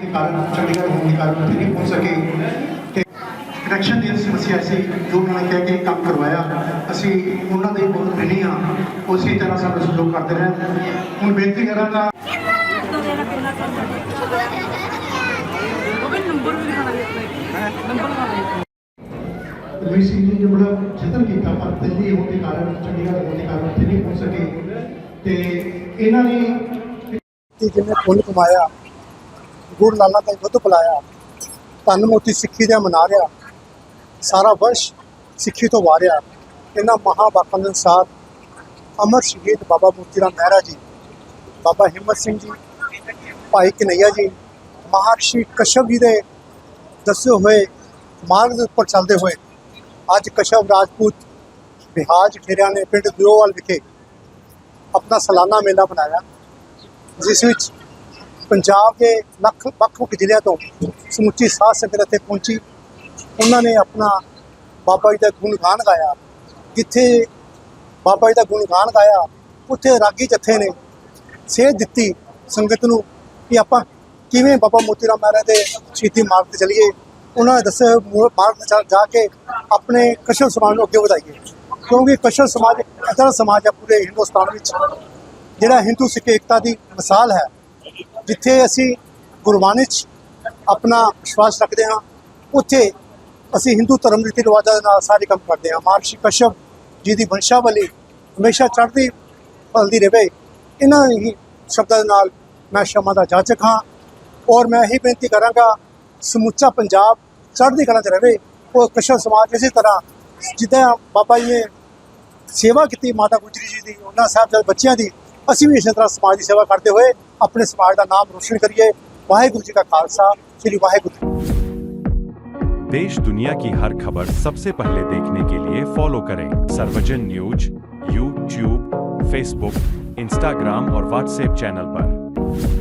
ਦੇ ਕਾਰਨ ਚੰਡੀਗੜ੍ਹ ਹੋਣ ਦੇ ਕਾਰਨ ਉੱਥੇ ਨਹੀਂ ਪਹੁੰਚ ਸਕੇ। ਤੇ ਕਨੈਕਸ਼ਨ ਦੀ ਸਮੱਸਿਆ ਸੀ ਜੋ ਉਹਨਾਂ ਨੇ ਕਹਿ ਕੇ ਕੰਮ ਕਰਵਾਇਆ, ਅਸੀਂ ਉਹਨਾਂ ਦੇ ਬਹੁਤ ਰਿਣੀ ਹਾਂ। ਉਸੇ ਤਰ੍ਹਾਂ ਸਾਨੂੰ ਸਹਿਯੋਗ ਕਰਦੇ ਰਹਿਣ। ਹੁਣ ਬੇਨਤੀ ਕਰਾਂਗਾ ਰਵੀ ਸਿੰਘ ਜੀ ਨੇ ਬੜਾ ਯਤਨ ਕੀਤਾ, ਪਰ ਦਿੱਲੀ ਹੋਣ ਦੇ ਕਾਰਨ, ਚੰਡੀਗੜ੍ਹ ਹੋਣ ਦੇ ਕਾਰਨ ਉੱਥੇ ਨਹੀਂ ਪਹੁੰਚ ਸਕੇ। ਤੇ ਇਹਨਾਂ ਨੇ ਕਿ ਪੁੰਨ ਕਮਾਇਆ ਗੁਰ ਲਾਲਾ ਦਾ ਦੁੱਧ ਪਿਲਾਇਆ ਧੰਨ ਮੋਤੀ ਸਿੱਖੀ ਦਾ ਮਨਾ ਰਿਹਾ, ਸਾਰਾ ਵਰਸ਼ ਸਿੱਖੀ ਤੋਂ ਵਾਰਿਆ। ਇਹਨਾਂ ਮਹਾਬਾਪਾਂ ਦੇ ਅਨੁਸਾਰ ਅਮਰ ਸ਼ਹੀਦ ਬਾਬਾ ਮੋਤੀ ਰਾਮ ਮਹਿਰਾ ਜੀ, ਬਾਬਾ ਹਿੰਮਤ ਸਿੰਘ ਜੀ, ਭਾਈ ਕਨਈਆ ਜੀ ਮਹਾਰਸ਼ੀ ਕਸ਼ਪ ਜੀ ਦੇ ਦੱਸੇ ਹੋਏ ਮਾਰਗ ਦੇ ਉੱਪਰ ਚੱਲਦੇ ਹੋਏ ਅੱਜ ਕਸ਼ਪ ਰਾਜਪੂਤ ਬਿਹਾਜ ਖੇਰਿਆਂ ਨੇ ਪਿੰਡ ਦਿਓਵਾਲ ਵਿਖੇ ਆਪਣਾ ਸਾਲਾਨਾ ਮੇਲਾ ਬਣਾਇਆ ਜਿਸ ਵਿੱਚ ਪੰਜਾਬ ਦੇ ਲੱਖ ਵੱਖ ਵੱਖ ਜ਼ਿਲ੍ਹਿਆਂ ਤੋਂ ਸਮੁੱਚੀ ਸਾਧ ਸੰਗਤ ਇੱਥੇ ਪਹੁੰਚੀ। ਉਹਨਾਂ ਨੇ ਆਪਣਾ ਬਾਬਾ ਜੀ ਦਾ ਗੁਣਗਾਨ ਗਾਇਆ। ਜਿੱਥੇ ਬਾਬਾ ਜੀ ਦਾ ਗੁਣਗਾਨ ਗਾਇਆ, ਉੱਥੇ ਰਾਗੀ ਜੱਥੇ ਨੇ ਸੇਧ ਦਿੱਤੀ ਸੰਗਤ ਨੂੰ ਕਿ ਆਪਾਂ ਕਿਵੇਂ ਬਾਬਾ ਮੋਤੀ ਰਾਮ ਮਹਾਰਾਜ ਦੇ ਸ਼ਹੀਦੀ ਮਾਰਗ ਤੇ ਚਲੀਏ। ਉਹਨਾਂ ਨੇ ਦੱਸਿਆ ਮਾਰਗ ਤੇ ਜਾ ਕੇ ਆਪਣੇ ਕਸ਼ਲ ਸਮਾਜ ਨੂੰ ਅੱਗੇ ਵਧਾਈਏ। ਕਿਉਂਕਿ ਕਸ਼ਲ ਸਮਾਜ ਇੱਕ ਅਜਿਹਾ ਸਮਾਜ ਹੈ ਪੂਰੇ ਹਿੰਦੁਸਤਾਨ ਵਿੱਚ, ਜਿਹੜਾ ਹਿੰਦੂ ਸਿੱਖ ਏਕਤਾ ਦੀ ਮਿਸਾਲ ਹੈ। ਜਿੱਥੇ ਅਸੀਂ ਗੁਰਬਾਣੀ 'ਚ ਆਪਣਾ ਵਿਸ਼ਵਾਸ ਰੱਖਦੇ ਹਾਂ, ਉੱਥੇ ਅਸੀਂ ਹਿੰਦੂ ਧਰਮ ਰੀਤੀ ਰਿਵਾਜਾਂ ਦੇ ਨਾਲ ਸਾਰੇ ਕੰਮ ਕਰਦੇ ਹਾਂ। ਮਹਰਸ਼ੀ ਕਸ਼ਪ ਜੀ ਦੀ ਵੰਸ਼ਾਵਲੀ ਹਮੇਸ਼ਾ ਚੜ੍ਹਦੀ ਫਲਦੀ ਰਹੇ। ਇਹਨਾਂ ਹੀ ਸ਼ਬਦਾਂ ਦੇ ਨਾਲ ਮੈਂ ਸ਼ਮਾ ਦਾ ਜਾਚਕ ਹਾਂ ਔਰ ਮੈਂ ਇਹੀ ਬੇਨਤੀ ਕਰਾਂਗਾ, ਸਮੁੱਚਾ ਪੰਜਾਬ ਚੜ੍ਹਦੀ ਕਲਾ 'ਚ ਰਹੇ ਉਹ ਕਸ਼ਪ ਸਮਾਜ ਇਸੇ ਤਰ੍ਹਾਂ ਜਿੱਦਾਂ ਬਾਬਾ ਜੀ ਨੇ ਸੇਵਾ ਕੀਤੀ, ਮਾਤਾ ਗੁਜਰੀ ਜੀ ਦੀ, ਉਹਨਾਂ ਸਾਹਿਬ ਦੇ ਬੱਚਿਆਂ ਦੀ, ਅਸੀਂ ਵੀ ਇਸੇ ਤਰ੍ਹਾਂ ਸਮਾਜ ਦੀ ਸੇਵਾ ਕਰਦੇ ਹੋਏ ਆਪਣੇ ਸਮਾਜ ਦਾ ਨਾਮ ਰੋਸ਼ਨ ਕਰੀਏ ਵਾਹਿਗੁਰੂ ਜੀ ਕਾ ਖਾਲਸਾ ਸ੍ਰੀ ਵਾਹਿਗੁਰੂ देश दुनिया की हर खबर सबसे पहले देखने के लिए फॉलो करें Sarvajan news YouTube Facebook Instagram और व्हाट्सएप चैनल पर।